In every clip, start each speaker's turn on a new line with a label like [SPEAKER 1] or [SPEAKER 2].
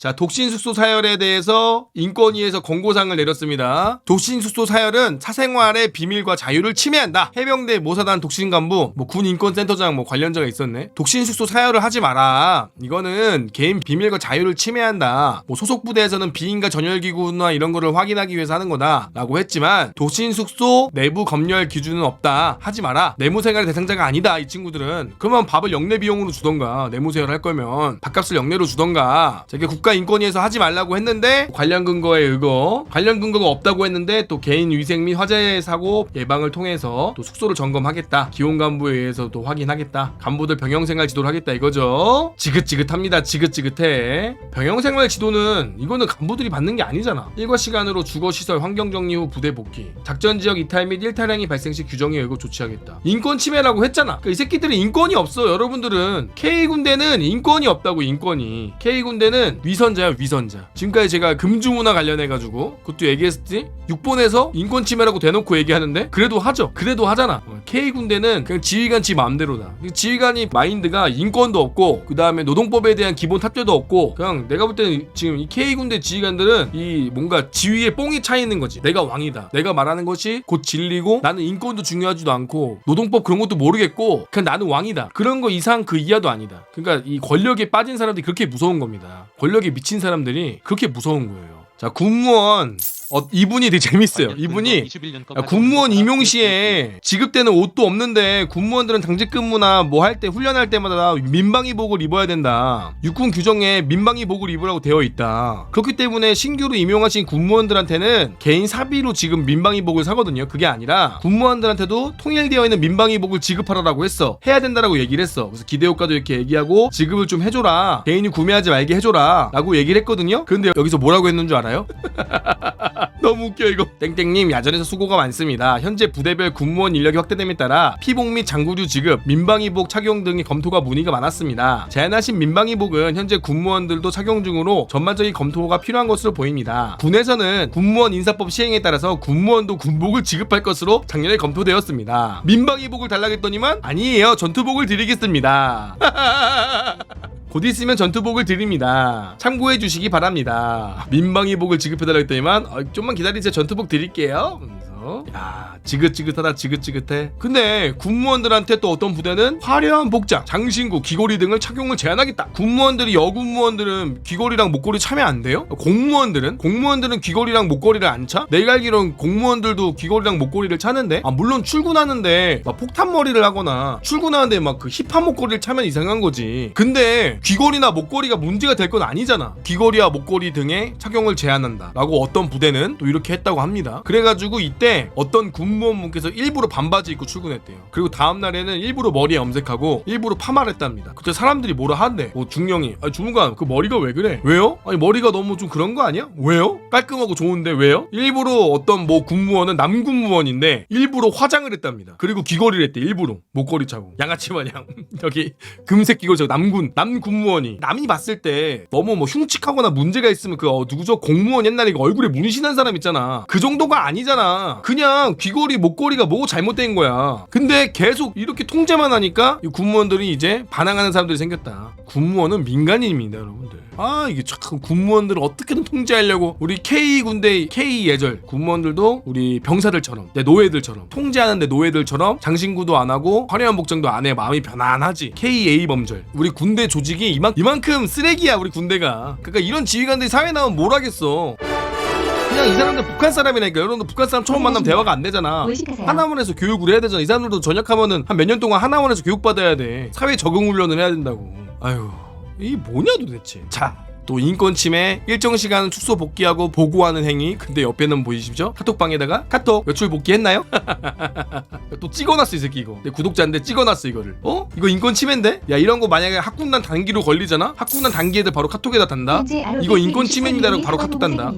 [SPEAKER 1] 자, 독신숙소 사열에 대해서 인권위에서 권고사항을 내렸습니다. 독신숙소 사열은 사생활의 비밀과 자유를 침해한다. 해병대 모사단 독신 간부, 뭐 군 인권센터장 뭐 관련자가 있었네. 독신숙소 사열을 하지 마라. 이거는 개인 비밀과 자유를 침해한다. 뭐 소속 부대에서는 비인가 전열기구나 이런 거를 확인하기 위해서 하는 거다라고 했지만 독신숙소 내부 검열 기준은 없다. 하지 마라. 내무생활의 대상자가 아니다. 이 친구들은 그러면 밥을 영내 비용으로 주던가 내무생활 할 거면 밥값을 영내로 주던가. 자, 이게 국가 인권위에서 하지 말라고 했는데 관련 근거에 의거 관련 근거가 없다고 했는데 또 개인 위생 및 화재 사고 예방을 통해서 또 숙소를 점검하겠다. 기온 간부에 의해서도 확인하겠다. 간부들 병영 생활 지도를 하겠다 이거죠. 지긋지긋합니다. 지긋지긋해. 병영 생활 지도는 이거는 간부들이 받는 게 아니잖아. 일과 시간으로 주거 시설 환경 정리 후 부대 복귀. 작전 지역 이탈 및 일탈행위 발생 시 규정에 의거 조치하겠다. 인권 침해라고 했잖아. 그러니까 이 새끼들은 인권이 없어. 여러분들은 K 군대는 인권이 없다고 인권이. K 군대는 위 선자야 위선자. 지금까지 제가 금주문화 관련해 가지고 그것도 얘기했지. 6번에서 인권 침해라고 대놓고 얘기하는데 그래도 하죠. 그래도 하잖아. 어, K 군대는 그냥 지휘관 지 마음대로다. 지휘관이 마인드가 인권도 없고 그 다음에 노동법에 대한 기본 탑재도 없고 그냥 내가 볼 때는 지금 이 K 군대 지휘관들은 이 뭔가 지위에 뽕이 차 있는 거지. 내가 왕이다. 내가 말하는 것이 곧 진리고 나는 인권도 중요하지도 않고 노동법 그런 것도 모르겠고 그냥 나는 왕이다. 그런 거 이상 그 이하도 아니다. 그러니까 이 권력에 빠진 사람들이 그렇게 무서운 겁니다. 권력에 미친 사람들이 그렇게 무서운 거예요. 자 군무원 어, 이분이 되게 재밌어요. 이분이 야, 군무원 임용 시에 지급되는 옷도 없는데 군무원들은 당직 근무나 뭐 할 때 훈련할 때마다 민방위복을 입어야 된다. 육군 규정에 민방위복을 입으라고 되어 있다. 그렇기 때문에 신규로 임용하신 군무원들한테는 개인 사비로 지금 민방위복을 사거든요. 그게 아니라 군무원들한테도 통일되어 있는 민방위복을 지급하라고 했어. 해야 된다라고 얘기를 했어. 그래서 기대효과도 이렇게 얘기하고 지급을 좀 해줘라. 개인이 구매하지 말게 해줘라. 라고 얘기를 했거든요. 근데 여기서 뭐라고 했는 줄 알아요? 너무 웃겨 이거. 땡땡님 야전에서 수고가 많습니다. 현재 부대별 군무원 인력이 확대됨에 따라 피복 및 장구류 지급 민방위복 착용 등의 검토가 문의가 많았습니다. 제안하신 민방위복은 현재 군무원들도 착용 중으로 전반적인 검토가 필요한 것으로 보입니다. 군에서는 군무원 인사법 시행에 따라서 군무원도 군복을 지급할 것으로 작년에 검토되었습니다. 민방위복을 달라겠더니만 아니에요. 전투복을 드리겠습니다 곧 있으면 전투복을 드립니다. 참고해 주시기 바랍니다. 민방위복을 지급해달라 했더니만 어, 좀만 기다리세요. 전투복 드릴게요. 그러면서 야 지긋지긋하다 지긋지긋해. 근데 군무원들한테 또 어떤 부대는 화려한 복장, 장신구, 귀걸이 등을 착용을 제한하겠다. 군무원들이 여군무원들은 귀걸이랑 목걸이 참여 안 돼요? 공무원들은 공무원들은 귀걸이랑 목걸이를 안 차? 내가 알기론 공무원들도 귀걸이랑 목걸이를 차는데 아 물론 출근하는데 막 폭탄 머리를 하거나 출근하는데 막 그 힙한 목걸이를 차면 이상한 거지. 근데 귀걸이나 목걸이가 문제가 될 건 아니잖아. 귀걸이와 목걸이 등의 착용을 제한한다. 라고 어떤 부대는 또 이렇게 했다고 합니다. 그래가지고 이때 어떤 군무원분께서 일부러 반바지 입고 출근했대요. 그리고 다음 날에는 일부러 머리에 염색하고 일부러 파마를 했답니다. 그때 사람들이 뭐라 한대. 뭐 중령이 아 주무관 그 머리가 왜 그래? 왜요? 아니 머리가 너무 좀 그런 거 아니야? 왜요? 깔끔하고 좋은데 왜요? 일부러 어떤 뭐 군무원은 남군무원인데 일부러 화장을 했답니다. 그리고 귀걸이를 했대 일부러 목걸이 차고 양아치 마냥 여기 금색 귀걸이 차고 남군 남군무원이 남이 봤을 때 너무 뭐 흉측하거나 문제가 있으면 그 어, 누구죠 공무원 옛날에 그 얼굴에 문신한 사람 있잖아 그 정도가 아니잖아 그냥 귀걸이 목걸이가 뭐 잘못된 거야. 근데 계속 이렇게 통제만 하니까 이 군무원들이 이제 반항하는 사람들이 생겼다. 군무원은 민간인입니다 여러분들. 아 이게 참 군무원들을 어떻게든 통제하려고 우리 K 군대 K 예절. 군무원들도 우리 병사들처럼 내 노예들처럼 통제하는데 노예들처럼 장신구도 안 하고 화려한 복장도 안 해. 마음이 편안하지. KA 범절. 우리 군대 조직이 이만 이만큼 쓰레기야 우리 군대가. 그러니까 이런 지휘관들이 사회 나오면 뭘 하겠어 그냥 이 사람들 북한 사람이라니까. 여러분들 북한 사람 처음 만나면 대화가 안 되잖아.
[SPEAKER 2] 의식하세요.
[SPEAKER 1] 하나원에서 교육을 해야 되잖아. 이 사람들도 전역하면은 한 몇 년 동안 하나원에서 교육받아야 돼. 사회 적응 훈련을 해야 된다고. 아유 이 뭐냐 도대체. 자 또 인권 침해 일정 시간 숙소 복귀하고 보고하는 행위 근데 옆에는 보이시죠 카톡방에다가 카톡 외출 복귀했나요? 또 찍어놨어 이 새끼 이거 내 구독자인데 찍어놨어 이거를 어? 이거 인권 침해인데? 야 이런 거 만약에 학군단 단기로 걸리잖아? 학군단 단기 애들 바로 카톡에다 단다 이거 인권 침해입니다라고 바로 카톡 단다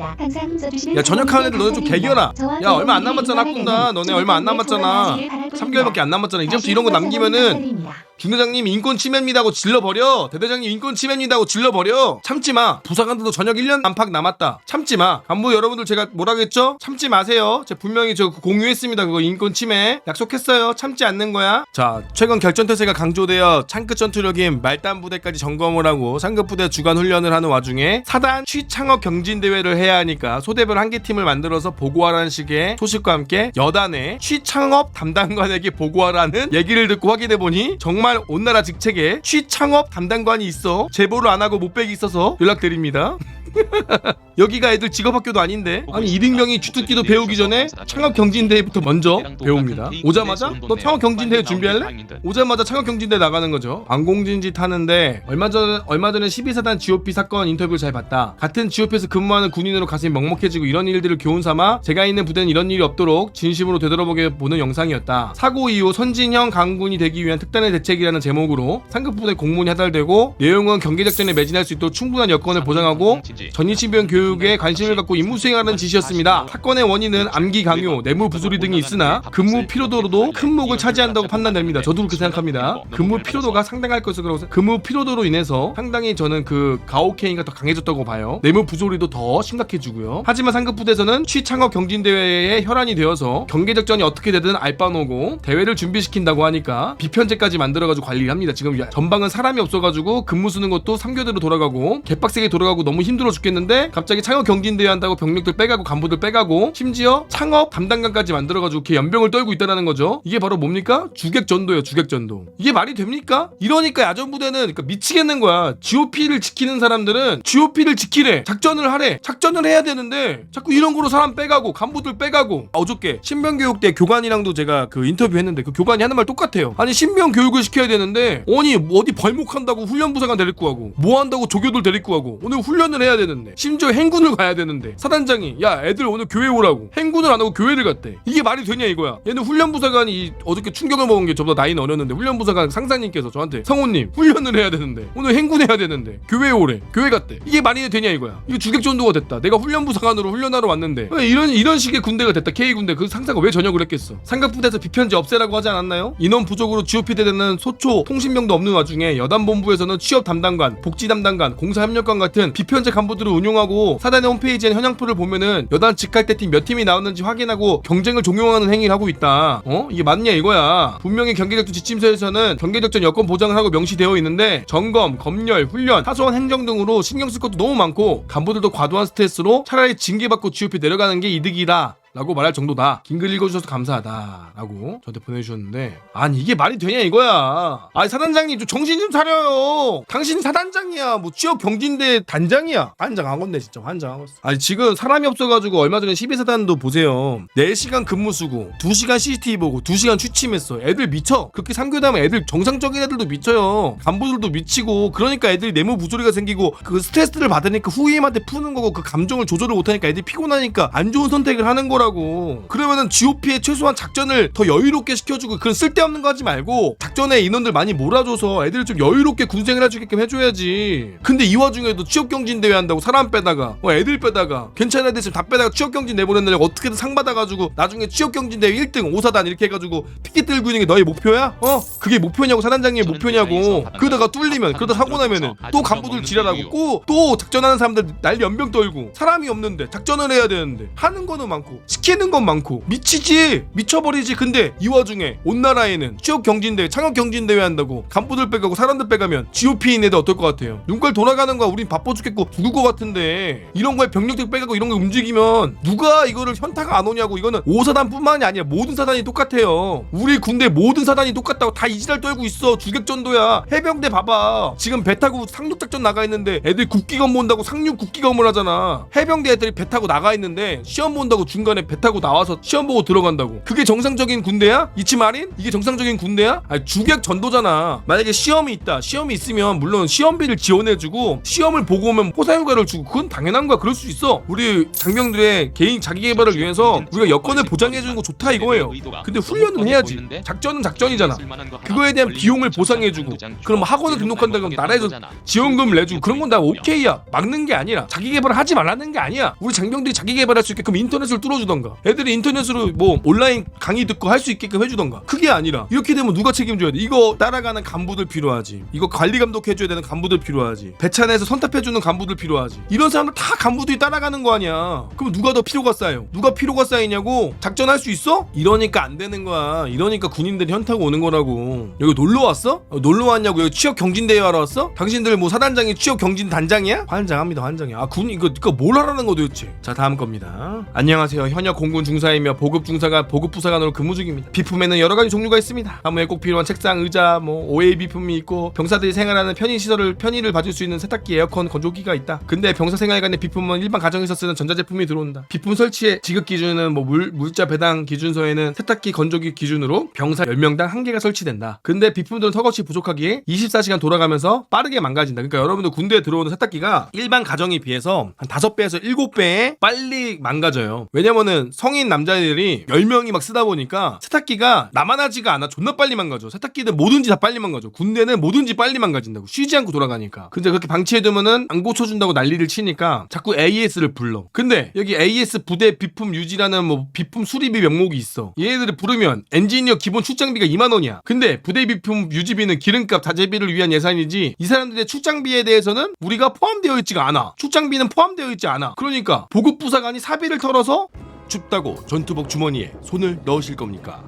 [SPEAKER 1] 야 전역하는 애들 너네 좀 개겨라 야 얼마 안 남았잖아 학군단 너네 얼마 안 남았잖아 3개월밖에 안 남았잖아 이제부터 이런 거 남기면은 김 과장님 인권 침해입니다고 질러버려. 대대장님 인권 침해입니다고 질러버려. 참지마. 부사관들도 저녁 1년 안팎 남았다. 참지마. 간부 여러분들 제가 뭐라겠죠? 참지 마세요. 제가 분명히 저 공유했습니다. 그거 인권 침해. 약속했어요. 참지 않는 거야. 자 최근 결전태세가 강조되어 창끝 전투력인 말단 부대까지 점검을 하고 상급 부대 주간 훈련을 하는 와중에 사단 취창업 경진대회를 해야 하니까 소대별 한 개 팀을 만들어서 보고하라는 식의 소식과 함께 여단의 취창업 담당관에게 보고하라는 얘기를 듣고 확인해 보니 정말 온 나라 직책에 취창업 담당관이 있어 제보를 안 하고 못백이 있어서 연락드립니다. 여기가 애들 직업학교도 아닌데 아니 이등병이 주특기도 배우기 전에 창업 경진대회부터 먼저 배웁니다. 오자마자 너 창업 경진대회 준비할래? 오자마자 창업 경진대 나가는 거죠. 안공진짓 하는데 얼마 전 얼마 전에 12사단 GOP 사건 인터뷰를 잘 봤다. 같은 GOP에서 근무하는 군인으로 가슴이 먹먹해지고 이런 일들을 교훈 삼아 제가 있는 부대는 이런 일이 없도록 진심으로 되돌아보게 보는 영상이었다. 사고 이후 선진형 강군이 되기 위한 특단의 대책이라는 제목으로 상급 부대 공문이 하달되고 내용은 경계 작전에 매진할 수 있도록 충분한 여건을 보장하고 전이신병 교육 에 관심을 갖고 임무 수행하는 짓이었습니다. 사건의 원인은 암기 강요, 뇌물 부조리 등이 있으나 근무 피로도로도 큰 몫을 차지한다고 판단됩니다. 저도 그렇게 생각합니다. 근무 피로도가 상당할 것으로 근무 피로도로 인해서 상당히 저는 그 가오케인가 더 강해졌다고 봐요. 뇌물 부조리도 더 심각해지고요. 하지만 상급 부대에서는 취창업 경진대회에 혈안이 되어서 경계작전이 어떻게 되든 알바노고 대회를 준비시킨다고 하니까 비편제까지 만들어가지고 관리를 합니다. 지금 야- 전방은 사람이 없어가지고 근무 쓰는 것도 3교대로 돌아가고 개빡세게 돌아가고 너무 힘들어 죽겠는데 갑자기 창업 경진대회 한다고 병력들 빼가고 간부들 빼가고 심지어 창업 담당관까지 만들어가지고 걔 연병을 떨고 있다는 거죠. 이게 바로 뭡니까? 주객전도예요. 주객전도. 이게 말이 됩니까? 이러니까 야전부대는 그러니까 미치겠는 거야. GOP를 지키는 사람들은 GOP를 지키래. 작전을 하래. 작전을 해야 되는데 자꾸 이런 거로 사람 빼가고 간부들 빼가고 아, 어저께 신병교육대 교관이랑도 제가 그 인터뷰했는데 그 교관이 하는 말 똑같아요. 아니 신병 교육을 시켜야 되는데 아니 뭐 어디 벌목한다고 훈련부사관 데리고 가고 뭐 한다고 조교들 데리고 가고 오늘 훈련을 해야 되는데 심지어 행군을 가야 되는데 사단장이 야 애들 오늘 교회 오라고 행군을 안 하고 교회를 갔대. 이게 말이 되냐 이거야. 얘는 훈련부사관이 이- 어저께 충격을 먹은 게 저보다 나이는 어렸는데 훈련부사관 상사님께서 저한테 성우님 훈련을 해야 되는데 오늘 행군해야 되는데 교회 오래 교회 갔대. 이게 말이 되냐 이거야. 이거 주객전도가 됐다. 내가 훈련부사관으로 훈련하러 왔는데 왜 이런 이런 식의 군대가 됐다. K 군대 그 상사가 왜 전역을 했겠어? 상급부대에서 비편제 없애라고 하지 않았나요? 인원 부족으로 GOP 대대는 소초 통신병도 없는 와중에 여단 본부에서는 취업 담당관, 복지 담당관, 공사 협력관 같은 비편제 간부들을 운용하고 사단의 홈페이지엔 현황표를 보면은 여단 직할대 팀몇 팀이 나오는지 확인하고 경쟁을 종용하는 행위를 하고 있다. 어? 이게 맞냐 이거야. 분명히 경계작전 지침서에서는 경계작전 여건 보장을 하고 명시되어 있는데 점검, 검열, 훈련, 사소한 행정 등으로 신경 쓸 것도 너무 많고 간부들도 과도한 스트레스로 차라리 징계받고 GOP 내려가는 게 이득이다. 라고 말할 정도다. 긴 글 읽어주셔서 감사하다. 라고 저한테 보내주셨는데. 아니, 이게 말이 되냐, 이거야. 아니, 사단장님, 좀 정신 좀 차려요. 당신 사단장이야. 뭐, 취업 경진대 단장이야. 환장하겠네, 진짜. 환장하겠어. 아니, 지금 사람이 없어가지고 얼마 전에 12사단도 보세요. 4시간 근무 쓰고, 2시간 CCTV 보고, 2시간 취침했어. 애들 미쳐. 그렇게 3교대하면 애들 정상적인 애들도 미쳐요. 간부들도 미치고, 그러니까 애들이 내무 부조리가 생기고, 그 스트레스를 받으니까 후임한테 푸는 거고, 그 감정을 조절을 못하니까 애들이 피곤하니까 안 좋은 선택을 하는 거라 고. 그러면은 GOP에 최소한 작전을 더 여유롭게 시켜주고, 그런 쓸데없는 거 하지 말고, 작전에 인원들 많이 몰아줘서 애들 좀 여유롭게 군생활 해주게끔 해줘야지. 근데 이 와중에도 취업 경진 대회 한다고 사람 빼다가, 어, 애들 빼다가, 괜찮은 애들 있으면 다 빼다가 취업 경진 내보냈는데 어떻게든 상 받아가지고, 나중에 취업 경진 대회 1등, 5사단 이렇게 해가지고, 피켓 들고 있는 게 너의 목표야? 어? 그게 목표냐고, 사단장님의 목표냐고. 그러다가 뚫리면, 그러다 사고 나면은, 또 간부들 지랄하고, 또, 또 작전하는 사람들 날 연병 떨고, 사람이 없는데, 작전을 해야 되는데, 하는 거는 많고, 시키는 건 많고, 미치지! 미쳐버리지! 근데, 이 와중에, 온 나라에는 취업 경진대회, 창업 경진대회 한다고, 간부들 빼가고, 사람들 빼가면, GOP인 애들 어떨 것 같아요? 눈깔 돌아가는 거야, 우린 바빠 죽겠고, 죽을 것 같은데, 이런 거에 병력들 빼가고, 이런 거 움직이면, 누가 이거를 현타가 안 오냐고, 이거는 5사단뿐만이 아니라 모든 사단이 똑같아요. 우리 군대 모든 사단이 똑같다고 다 이지랄 떨고 있어. 주객전도야. 해병대 봐봐. 지금 배 타고 상륙작전 나가 있는데 애들 국기검 본다고 상륙 국기검을 하잖아. 해병대 애들이 배 타고 나가 있는데 시험 본다고 중간에 배 타고 나와서 시험 보고 들어간다고. 그게 정상적인 군대야? 이치마린? 이게 정상적인 군대야? 아니 주객 전도잖아. 만약에 시험이 있다. 시험이 있으면 물론 시험비를 지원해주고 시험을 보고 오면 포사휴가를 주고 그건 당연한 거야. 그럴 수 있어. 우리 장병들의 개인 자기 개발을 위해서 우리가 여건을 보장해주는 거 좋다 이거예요. 근데 훈련은 해야지. 작전은 작전이잖아. 그거에 대한 비용을 보상해주고 그럼 학원을 등록한다 그러면 나라에서 지원금을 내주고 그런 건 다 오케이야 막는 게 아니라 자기 개발을 하지 말라는 게 아니야 우리 장병들이 자기 개발할 수 있게끔 인터넷을 뚫어주든 해주던가. 애들이 인터넷으로 뭐 온라인 강의 듣고 할 수 있게끔 해주던가. 그게 아니라 이렇게 되면 누가 책임져야 돼? 이거 따라가는 간부들 필요하지. 이거 관리 감독해줘야 되는 간부들 필요하지. 배찬에서 선탑해주는 간부들 필요하지. 이런 사람들 다 간부들이 따라가는 거 아니야. 그럼 누가 더 필요가 쌓여? 누가 필요가 쌓이냐고? 작전할 수 있어? 이러니까 안 되는 거야. 이러니까 군인들이 현타고 오는 거라고. 여기 놀러 왔어? 어, 놀러 왔냐고. 여기 취업 경진대회 하러 왔어? 당신들 뭐 사단장이 취업 경진 단장이야? 환장합니다 환장해 아군 이거 이거 뭘 하라는 거 도대체? 자 다음 겁니다. 안녕하세요 현역 공군 중사이며 보급 중사관 보급 부사관으로 근무 중입니다. 비품에는 여러 가지 종류가 있습니다. 사무에 꼭 필요한 책상 의자 뭐 OA 비품이 있고 병사들이 생활하는 편의 시설을 편의를 봐줄 수 있는 세탁기 에어컨 건조기가 있다. 근데 병사 생활관의 비품은 일반 가정에서 쓰는 전자제품이 들어온다. 비품 설치의 지급 기준은 뭐 물, 물자 배당 기준서에는 세탁기 건조기 기준으로 병사 10명당 한 개가 설치된다. 근데 비품들은 턱없이 부족하기에 24시간 돌아가면서 빠르게 망가진다. 그러니까 여러분들 군대에 들어오는 세탁기가 일반 가정에 비해서 한 5배에서 7배 빨리 망가져요. 왜냐면은 성인 남자애들이 10명이 막 쓰다 보니까 세탁기가 나만 하지가 않아. 존나 빨리 망가져. 세탁기는 뭐든지 다 빨리 망가져. 군대는 뭐든지 빨리 망가진다고. 쉬지 않고 돌아가니까. 근데 그렇게 방치해두면은 안 고쳐준다고 난리를 치니까 자꾸 AS를 불러. 근데 여기 AS 부대 비품 유지라는 뭐 비품 수리비 명목이 있어. 얘네들이 부르면 엔지니어 기본 출장비가 2만 원이야. 근데 부대 비품 유지비는 기름값 자재비를 위한 예산이지 이 사람들의 출장비에 대해서는 우리가 포함되어 있지가 않아. 출장비는 포함되어 있지 않아. 그러니까 보급 부사관이 사비를 털어서 춥다고 전투복 주머니에 손을 넣으실 겁니까?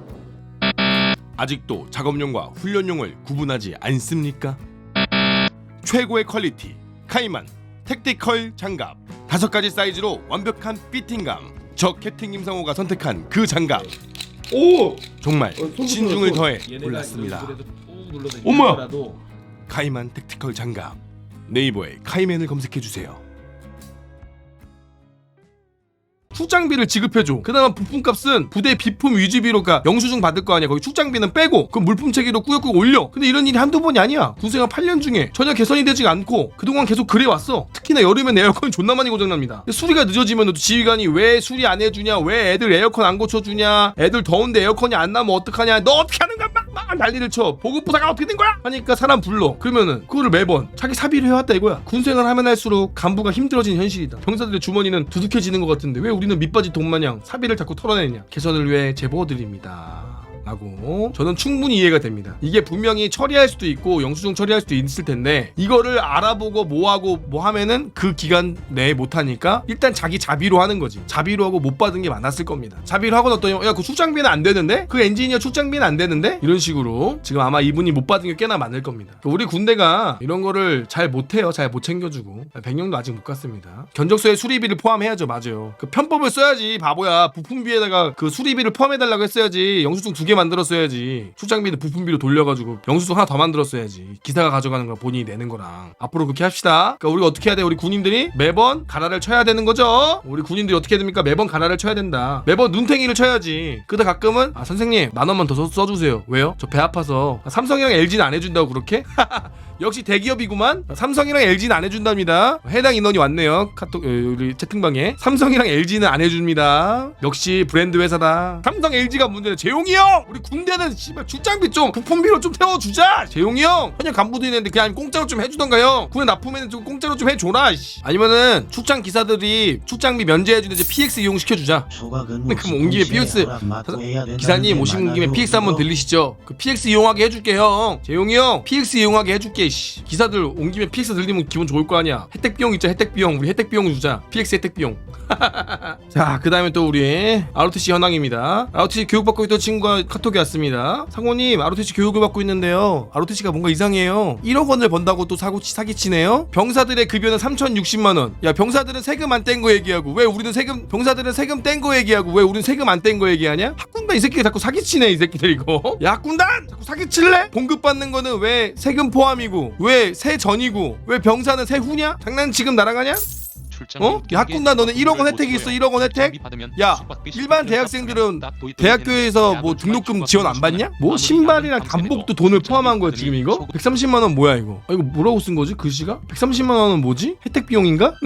[SPEAKER 1] 아직도 작업용과 훈련용을 구분하지 않습니까? 최고의 퀄리티 카이만 택티컬 장갑 다섯 가지 사이즈로 완벽한 피팅감 저 캡틴 김상호가 선택한 그 장갑
[SPEAKER 2] 오!
[SPEAKER 1] 정말
[SPEAKER 2] 손
[SPEAKER 1] 신중을
[SPEAKER 2] 손.
[SPEAKER 1] 더해
[SPEAKER 2] 얘네가
[SPEAKER 1] 골랐습니다
[SPEAKER 2] 꾹 눌러서
[SPEAKER 1] 엄마!
[SPEAKER 2] 이거라도
[SPEAKER 1] 카이만 택티컬 장갑 네이버에 카이맨을 검색해 주세요. 출장비를 지급해줘. 그나마 부품값은 부대 비품 유지비로 가 영수증 받을 거 아니야. 거기 출장비는 빼고 그 물품 체계로 꾸역꾸역 올려. 근데 이런 일이 한두 번이 아니야. 군생활 8년 중에 전혀 개선이 되지 않고 그동안 계속 그래 왔어. 특히나 여름엔 에어컨이 존나 많이 고장납니다. 수리가 늦어지면 또 지휘관이 왜 수리 안 해주냐, 왜 애들 에어컨 안 고쳐주냐, 애들 더운데 에어컨이 안 나면 어떡하냐, 너 어떻게 하는 거야? 막, 막 난리를 쳐. 보급부사가 어떻게 된 거야? 하니까 사람 불러. 그러면은 그거를 매번 자기 사비를 해왔다 이거야. 군생활 하면 할수록 간부가 힘들어지는 현실이다. 병사들의 주머니는 두둑해지는 것 같은데 왜 우리는 밑바지 돈 마냥 사비를 자꾸 털어내냐? 개선을 위해 제보드립니다. 라고 저는 충분히 이해가 됩니다. 이게 분명히 처리할 수도 있고 영수증 처리할 수도 있을 텐데 이거를 알아보고 뭐하고 뭐 하면은 그 기간 내에 못하니까 일단 자기 자비로 하는 거지. 자비로 하고 못 받은 게 많았을 겁니다. 자비로 하고 났더니 야그 출장비는 안 되는데 그 엔지니어 출장비는 안 되는데 이런 식으로 지금 아마 이분이 못 받은 게 꽤나 많을 겁니다. 우리 군대가 이런 거를 잘 못해요. 잘 못 챙겨주고 백령도 아직 못 갔습니다. 견적서에 수리비를 포함해야죠. 맞아요. 그 편법을 써야지 바보야. 부품비에다가 그 수리비를 포함해달라고 했어야지. 영수증 두 개 만들었어야지. 출장비는 부품비로 돌려가지고 영수증 하나 더 만들었어야지. 기사가 가져가는 거 본인이 내는 거랑 앞으로 그렇게 합시다. 그러니까 우리가 어떻게 해야 돼? 우리 군인들이 매번 가라를 쳐야 되는 거죠. 우리 군인들이 어떻게 해야 됩니까? 매번 가라를 쳐야 된다. 매번 눈탱이를 쳐야지. 그러다 가끔은 아 선생님 만 원만 더 써- 써주세요. 왜요? 저 배 아파서 아, 삼성이랑 LG는 안 해준다고 그렇게? 역시 대기업이구만. 삼성이랑 LG는 안 해준답니다. 해당 인원이 왔네요. 카톡 어, 우리 채팅방에 삼성이랑 LG는 안 해줍니다. 역시 브랜드 회사다. 삼성 LG가 문제는 재용이 형. 우리 군대는 씨발 출장비 좀 부품비로 좀 태워주자. 재용이 형. 현역 간부도 있는데 그냥 공짜로 좀 해주던가 형. 군에 납품에는 좀 공짜로 좀 해줘라. 씨. 아니면은 출장 기사들이 출장비 면제해주는 이제 PX 이용 시켜주자.
[SPEAKER 3] 그럼
[SPEAKER 1] 그럼 온 김에 PX 기사님 오신 김에 PX 한번 들리시죠? 그 PX 이용하게 해줄게 형. 재용이 형 PX 이용하게 해줄게. 씨. 기사들 온 김에 PX 들리면 기분 좋을 거 아니야. 혜택 비용 있죠? 혜택 비용. 우리 혜택 비용 주자. PX 혜택 비용. 자, 그 다음에 또 우리 ROTC 현황입니다. ROTC 교육받고 있던 친구가 카톡이 왔습니다. 상호님, ROTC 교육을 받고 있는데요. ROTC가 뭔가 이상해요. 1억 원을 번다고 또 사고 사기치네요. 병사들의 급여는 3,060만 원. 야, 병사들은 세금 안 뗀 거 얘기하고 왜 우리는 세금 병사들은 세금 뗀 거 얘기하고 왜 우리는 세금 안 뗀 거 얘기하냐? 학군단 이 새끼가 자꾸 사기치네 이 새끼들 이거. 야, 학군단 자꾸 사기칠래? 봉급 받는 거는 왜 세금 포함이고 왜 세전이고 왜 병사는 세후냐? 장난 지금 하냐? 어? 야, 학군단 너는 1억 원 혜택이 있어 1억 원 혜택? 야, 일반 대학생들은 대학교에서 뭐 등록금 지원 안 받냐? 뭐 신발이랑 단복도 돈을 포함한 거야 지금 이거? 130만 원 뭐야 이거? 아, 이거 뭐라고 쓴 거지 글씨가? 130만 원은 뭐지? 혜택 비용인가?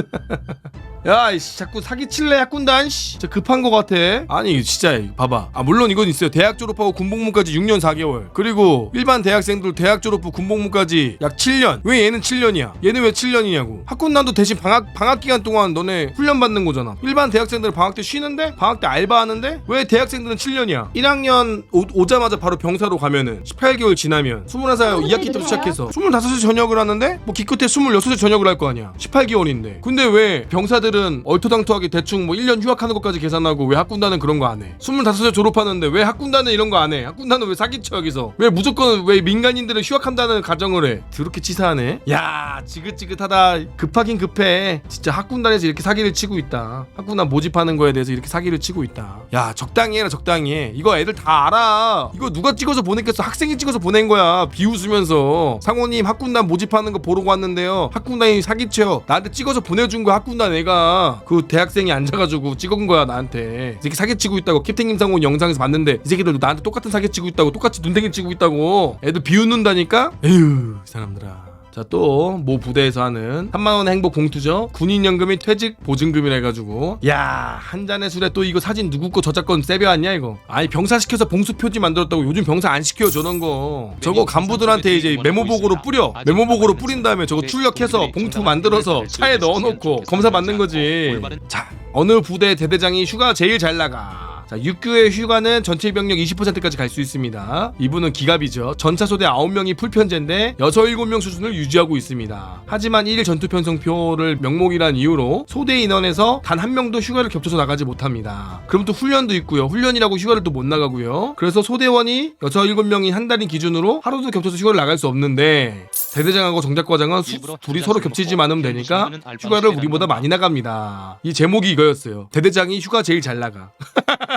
[SPEAKER 1] 야 이씨 자꾸 사기칠래 학군단 씨 진짜 급한 거 같아 아니 진짜 봐봐 아 물론 이건 있어요 대학 졸업하고 군복무까지 6년 4개월 그리고 일반 대학생들 대학 졸업 후 군복무까지 약 7년 왜 얘는 7년이야 얘는 왜 7년이냐고 학군단도 대신 방학 방학 기간 동안 너네 훈련 받는 거잖아 일반 대학생들 방학 때 쉬는데 방학 때 알바하는데 왜 대학생들은 7년이야 1학년 오, 자마자 바로 병사로 가면은 18개월 지나면 21살 2학기 때부터 시작해서 25세 전역을 하는데 뭐 기껏해 26세 전역을 할 거 아니야 18개월인데 근데 왜 병사들은 얼토당토하게 대충 뭐 1년 휴학하는 것까지 계산하고 왜 학군단은 그런 거 안 해? 25세 졸업하는데 왜 학군단은 이런 거 안 해? 학군단은 왜 사기쳐 여기서? 왜 무조건 왜 민간인들은 휴학한다는 가정을 해? 더럽게 치사하네 야 지긋지긋하다 급하긴 급해 진짜 학 군단에서 이렇게 사기를 치고 있다. 학군단 모집하는 거에 대해서 이렇게 사기를 치고 있다. 야 적당히 해라 적당히 해. 이거 애들 다 알아. 이거 누가 찍어서 보냈겠어? 학생이 찍어서 보낸 거야. 비웃으면서. 상호님 학군단 모집하는 거 보러 왔는데요. 학군단이 사기쳐. 나한테 찍어서 보내준 거야 학군단 애가. 그 대학생이 앉아가지고 찍은 거야 나한테. 이 새끼 사기치고 있다고. 캡틴님 상호 영상에서 봤는데 이 새끼들도 나한테 똑같은 사기치고 있다고 똑같이 눈탱이 치고 있다고. 애들 비웃는다니까? 에휴 이 사람들아 자 또 모 부대에서 하는 3만원 행복 봉투죠 군인연금이 퇴직 보증금이라 해가지고 야 한 잔의 술에 또 이거 사진 누구 거 저작권 세배왔냐 이거 아니 병사 시켜서 봉수 표지 만들었다고 요즘 병사 안 시켜요 저런 거 저거 간부들한테 이제 메모복으로 뿌려 메모복으로 뿌린 다음에 저거 출력해서 봉투 만들어서 차에 넣어놓고 검사 받는 거지 자 어느 부대 대대장이 휴가 제일 잘 나가 자, 6교의 휴가는 전체 병력 20%까지 갈 수 있습니다. 이분은 기갑이죠. 전차 소대 9명이 풀편제인데 6, 7명 수준을 유지하고 있습니다. 하지만 1일 전투 편성표를 명목이란 이유로 소대 인원에서 단 한 명도 휴가를 겹쳐서 나가지 못합니다. 그럼 또 훈련도 있고요. 훈련이라고 휴가를 또 못 나가고요. 그래서 소대원이 6, 7명이 한 달인 기준으로 하루도 겹쳐서 휴가를 나갈 수 없는데 대대장하고 정작과장은 수- 둘이 서로 겹치지 않으면 되니까 휴가를 우리보다 많이 나갑니다. 이 제목이 이거였어요. 대대장이 휴가 제일 잘 나가.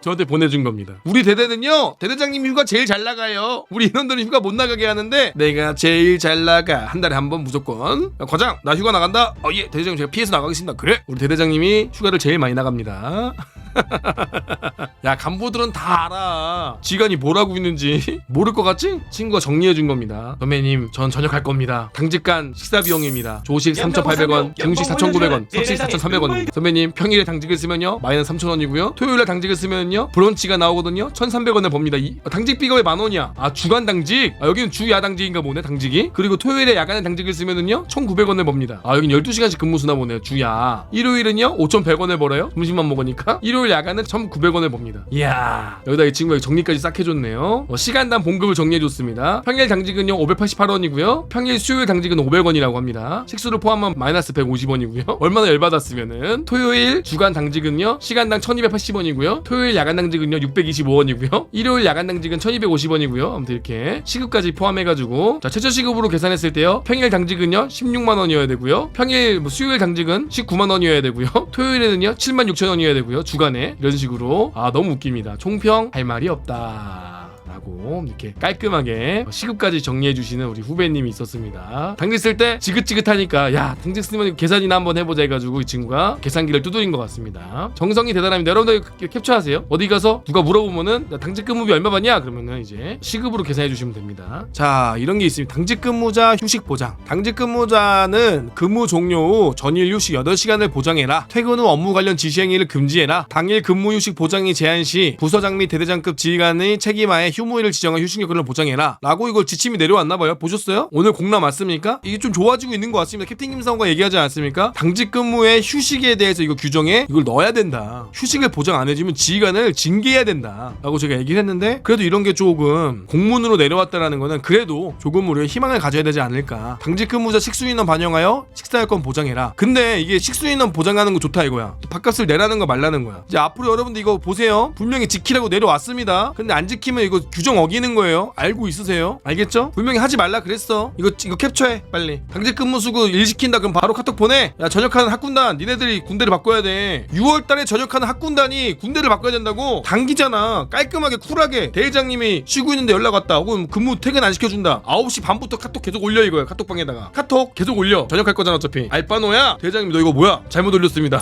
[SPEAKER 1] 저한테 보내준 겁니다. 우리 대대는요, 대대장님 휴가 제일 잘 나가요. 우리 인원들은 휴가 못 나가게 하는데, 내가 제일 잘 나가. 한 달에 한 번 무조건. 야, 과장, 나 휴가 나간다? 어, 예, 대대장님 제가 피해서 나가겠습니다. 그래? 우리 대대장님이 휴가를 제일 많이 나갑니다. 야, 간부들은 다 알아. 지간이 뭘 하고 있는지 모를 것 같지? 친구가 정리해 준 겁니다. 선배님, 전 전역할 겁니다. 당직간 식사 비용입니다. 조식 3,800원, 중식 4,900원, 섭식 4,300원. 선배님, 평일에 당직을 쓰면요, 마이너스 3,000원이고요. 토요일에 당직을 쓰면요, 브런치가 나오거든요. 1,300원을 법니다. 이, 아, 당직비가 왜만 원이야? 아, 주간 당직? 아, 여기는 주야 당직인가 보네, 당직이. 그리고 토요일에 야간에 당직을 쓰면은요, 1,900원을 법니다. 아, 여긴 12시간씩 근무 수나 보네요, 주야. 일요일은요, 5,100원을 벌어요. 점심만 먹으니까. 일요일 야간은 1,900원을 법니다. 이야, 여기다 이 친구가 정리까지 싹 해줬네요. 어, 시간당 봉급을 정리해줬습니다. 평일 당직은요, 588원이고요. 평일 수요일 당직은 500원이라고 합니다. 식수를 포함하면 마이너스 150원이고요. 얼마나 열받았으면은 토요일 주간 당직은요, 시간당 1280원이고요. 토요일 야간 당직은요, 625원이고요. 일요일 야간 당직은 1250원이고요. 아무튼 이렇게 시급까지 포함해가지고 자 최저 시급으로 계산했을 때요, 평일 당직은요, 16만 원이어야 되고요. 평일 뭐 수요일 당직은 19만 원이어야 되고요. 토요일에는요, 7만 6천 원이어야 되고요. 주간에 이런 식으로 아 너무 웃깁니다. 총평 할 말이 없다. 라고 이렇게 깔끔하게 시급까지 정리해 주시는 우리 후배님이 있었습니다. 당직 쓸 때 지긋지긋하니까 야 당직 쓰면 계산이나 한번 해보자 해가지고 이 친구가 계산기를 두드린 것 같습니다. 정성이 대단합니다. 여러분들 캡- 캡처하세요. 어디 가서 누가 물어보면은 나 당직 근무비 얼마 받냐? 그러면은 이제 시급으로 계산해 주시면 됩니다. 자 이런 게 있습니다. 당직 근무자 휴식 보장. 당직 근무자는 근무 종료 후 전일 휴식 8시간을 보장해라. 퇴근 후 업무 관련 지시행위를 금지해라. 당일 근무 휴식 보장이 제한 시 부서장 및 대대장급 지휘관의 책임하에 휴무 일을 지정한 휴식 여건을 보장해라. 라고 이걸 지침이 내려왔나 봐요. 보셨어요? 오늘 공람 맞습니까? 이게 좀 좋아지고 있는 것 같습니다. 캡틴 김상호가 얘기하지 않았습니까? 당직 근무의 휴식에 대해서 이거 규정에 이걸 넣어야 된다. 휴식을 보장 안 해주면 지휘관을 징계해야 된다. 라고 제가 얘기를 했는데 그래도 이런 게 조금 공문으로 내려왔다라는 거는 그래도 조금 우리가 희망을 가져야 되지 않을까. 당직 근무자 식수인원 반영하여 식사여건 보장해라. 근데 이게 식수인원 보장하는 거 좋다 이거야. 또 밥값을 내라는 거 말라는 거야. 이제 앞으로 여러분들 이거 보세요. 분명히 지키라고 내려왔습니다. 근데 안 지키면 이거 규정 어기는 거예요. 알고 있으세요? 알겠죠? 분명히 하지 말라 그랬어. 이거 이거 캡처해 빨리. 당직 근무 수고 일 시킨다 그럼 바로 카톡 보내. 야 전역하는 학군단 니네들이 군대를 바꿔야 돼. 6월달에 전역하는 학군단이 군대를 바꿔야 된다고. 단기잖아. 깔끔하게 쿨하게 대회장님이 쉬고 있는데 연락 왔다. 혹은 근무 퇴근 안 시켜준다. 9시 반부터 카톡 계속 올려 이거야. 카톡방에다가 카톡 계속 올려. 전역할 거잖아 어차피. 알바노야. 대회장님 너 이거 뭐야? 잘못 올렸습니다.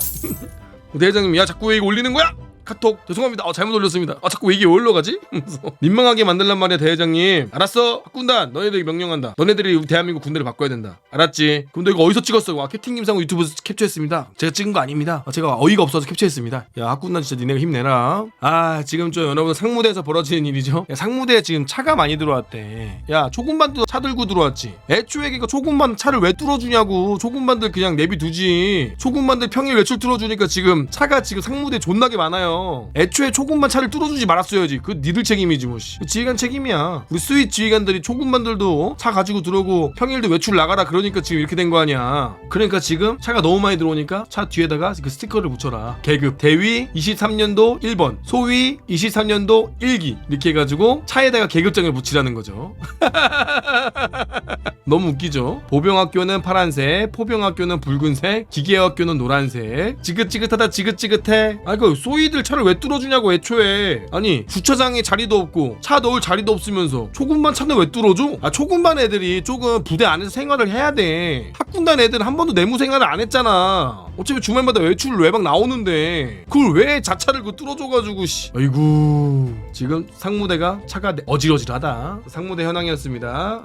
[SPEAKER 1] 대회장님 야 자꾸 왜 이거 올리는 거야? 카톡. 죄송합니다. 아, 잘못 올렸습니다. 아 자꾸 왜 이게 올라가지? 민망하게 만들란 말이야 대회장님. 알았어. 학군단 너네들이 명령한다. 너네들이 대한민국 군대를 바꿔야 된다. 알았지? 그럼 너 이거 어디서 찍었어? 와 캡틴 김상우 유튜브에서 캡처했습니다. 제가 찍은 거 아닙니다. 아, 제가 어이가 없어서 캡처했습니다. 야 학군단 진짜 니네가 힘내라. 아 지금 저 여러분 상무대에서 벌어지는 일이죠? 야, 상무대에 지금 차가 많이 들어왔대. 야 초군반도 차 들고 들어왔지? 애초에 이거 초군반 차를 왜 뚫어주냐고. 초군반들 그냥 내비두지. 초군반들 평일 외출 뚫어주니까 지금 차가 지금 상무대 존나게 많아요 애초에 초군반 차를 뚫어주지 말았어야지. 그 니들 책임이지 뭐 씨. 그 지휘관 책임이야. 우리 스윗 지휘관들이 초군반들도 차 가지고 들어오고 평일도 외출 나가라 그러니까 지금 이렇게 된 거 아니야. 그러니까 지금 차가 너무 많이 들어오니까 차 뒤에다가 그 스티커를 붙여라. 계급. 대위 23년도 1번. 소위 23년도 1기. 이렇게 해가지고 차에다가 계급장을 붙이라는 거죠 너무 웃기죠? 보병학교는 파란색, 포병학교는 붉은색, 기계학교는 노란색. 지긋지긋하다 지긋지긋해. 아 이거 소이들 차를 왜 뚫어주냐고 애초에. 아니 주차장에 자리도 없고 차 넣을 자리도 없으면서 초군반 차는 왜 뚫어줘? 아 초군반 애들이 조금 부대 안에서 생활을 해야 돼. 학군단 애들은 한 번도 내무 생활을 안 했잖아. 어차피 주말마다 외출 외박 나오는데 그걸 왜 자차를 그 뚫어줘가지고 씨. 아이고 지금 상무대가 차가 어질어질하다. 상무대 현황이었습니다.